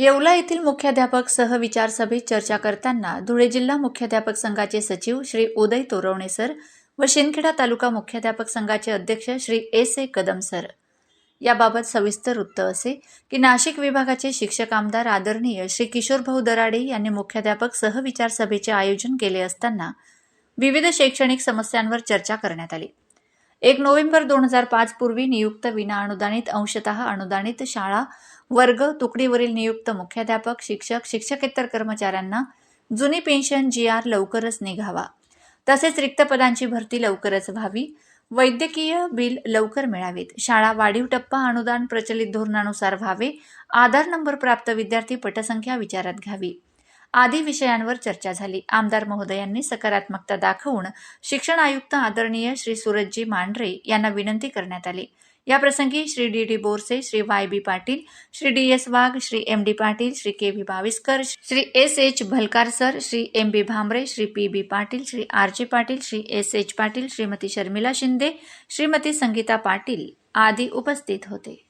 येवला येथील मुख्याध्यापक सह विचारसभेत चर्चा करताना धुळे जिल्हा मुख्याध्यापक संघाचे सचिव श्री उदय तोरवणे सर व शिंदखेडा तालुका मुख्याध्यापक संघाचे अध्यक्ष Shri S A Kadam sir. याबाबत सविस्तर वृत्त असे की नाशिक विभागाचे शिक्षक आमदार आदरणीय श्री किशोरभाऊ दराडे यांनी मुख्याध्यापक सहविचार सभेचे आयोजन केले असताना विविध शैक्षणिक समस्यांवर चर्चा करण्यात आली. एक नोव्हेंबर दोन हजार पाच पूर्वी नियुक्त विना अनुदानित अंशतः अनुदानित शाळा वर्ग तुकडीवरील नियुक्त मुख्याध्यापक शिक्षक शिक्षकेतर कर्मचाऱ्यांना जुनी पेन्शन जी आर लवकरच निघावा. तसेच रिक्त पदांची भरती लवकरच व्हावी. वैद्यकीय बिल लवकर मिळावीत. शाळा वाढीव टप्पा अनुदान प्रचलित धोरणानुसार व्हावे. आधार नंबर प्राप्त विद्यार्थी पटसंख्या विचारात घ्यावी. आदी विषयांवर चर्चा झाली. आमदार महोदयांनी सकारात्मकता दाखवून शिक्षण आयुक्त आदरणीय श्री सूरजजी मांढरे यांना विनंती करण्यात आली. याप्रसंगी Shri D D Borse Shri Y B Patil Shri D S Wagh Shri M D Patil Shri K V Baviskar Shri S H Bhalkar sir Shri M B Bhambare Shri P B Patil Shri R J Patil Shri S H Patil Shrimati Sharmila Shinde Shrimati Sangeeta Patil आदी उपस्थित होते.